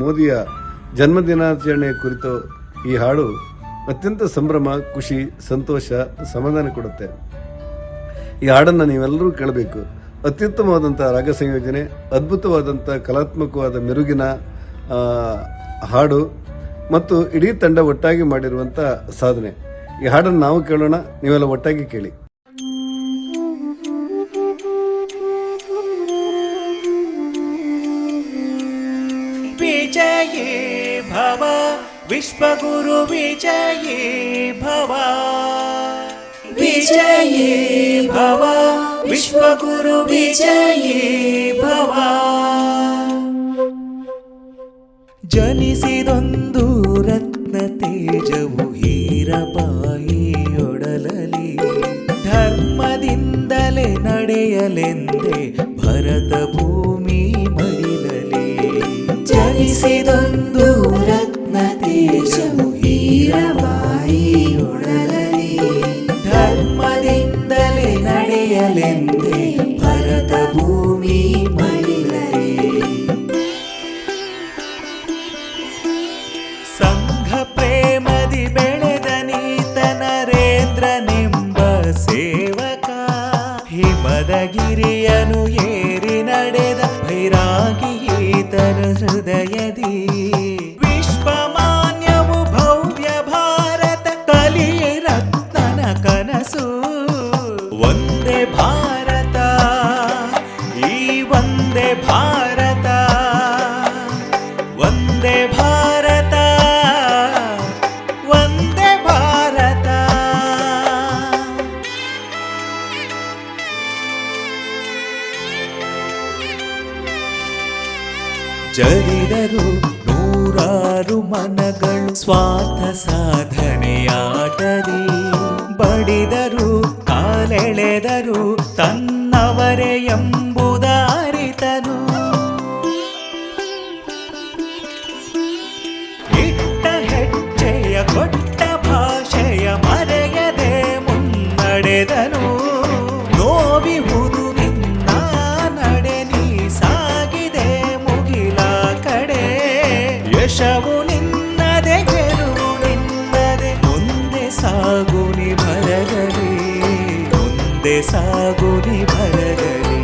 ಮೋದಿಯ ಜನ್ಮದಿನಾಚರಣೆ ಕುರಿತು ಈ ಹಾಡು ಅತ್ಯಂತ ಸಂಭ್ರಮ, ಖುಷಿ, ಸಂತೋಷ, ಸಮಾಧಾನ ಕೊಡುತ್ತೆ. ಈ ಹಾಡನ್ನು ನೀವೆಲ್ಲರೂ ಕೇಳಬೇಕು. ಅತ್ಯುತ್ತಮವಾದಂಥ ರಾಗ ಸಂಯೋಜನೆ, ಅದ್ಭುತವಾದಂಥ ಕಲಾತ್ಮಕವಾದ ಮೆರುಗಿನ ಹಾಡು ಮತ್ತು ಇಡೀ ತಂಡ ಒಟ್ಟಾಗಿ ಮಾಡಿರುವಂಥ ಸಾಧನೆ. ಈ ಹಾಡನ್ನು ನಾವು ಕೇಳೋಣ, ನೀವೆಲ್ಲ ಒಟ್ಟಾಗಿ ಕೇಳಿ. विजयी भव विश्वगुरु विजयी भव विजयी भव विश्वगुरु विजयी भव ಜನಿಸಿದೊಂದು ರತ್ನ ತೇಜವು ಹೀರಪಾಯಿಯೊಡಲಲಿ ಧರ್ಮದಿಂದಲೇ ನಡೆಯಲೆಂದೇ ಭರತ ಭೂಮಿ ಮಡಿಲಲಿ ಜನಿಸಿದೊಂದು यदि विश्वमान्यमुभव्य भारतकलिरक्तनकनसु वन्दे भारत। ಜರಿದರು ನೂರಾರು ಮನಗಳು ಸ್ವಾರ್ಥ ಸಾಧನೆಯಾಟದಿ ಮುಂದೆ ಸಾಗುರಿ ಭರಗಲಿ